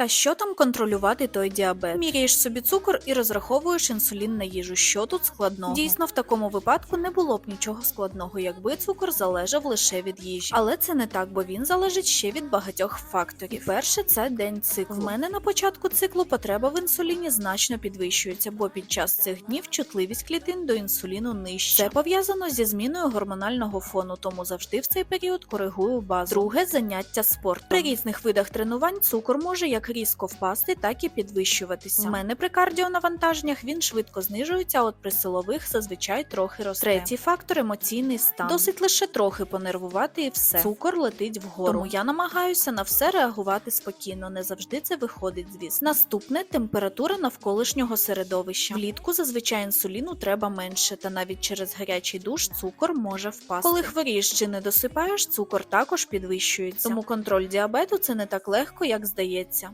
Та що там контролювати той діабет? Міряєш собі цукор і розраховуєш інсулін на їжу. Що тут складного? Дійсно, в такому випадку не було б нічого складного, якби цукор залежав лише від їжі. Але це не так, бо він залежить ще від багатьох факторів. Перше це день циклу. В мене на початку циклу потреба в інсуліні значно підвищується, бо під час цих днів чутливість клітин до інсуліну нижча. Це пов'язано зі зміною гормонального фону, тому завжди в цей період коригую базу. Друге заняття спортом. При різних видах тренувань цукор може як різко впасти, так і підвищуватися. У мене при кардіонавантаженнях він швидко знижується, а от при силових зазвичай трохи росте. Третій фактор емоційний стан. Досить лише трохи понервувати і все. Цукор летить вгору. Тому я намагаюся на все реагувати спокійно. Не завжди це виходить, звісно. Наступне температура навколишнього середовища. Влітку зазвичай інсуліну треба менше, та навіть через гарячий душ цукор може впасти. Коли хворієш чи не досипаєш, цукор також підвищується. Тому контроль діабету це не так легко, як здається.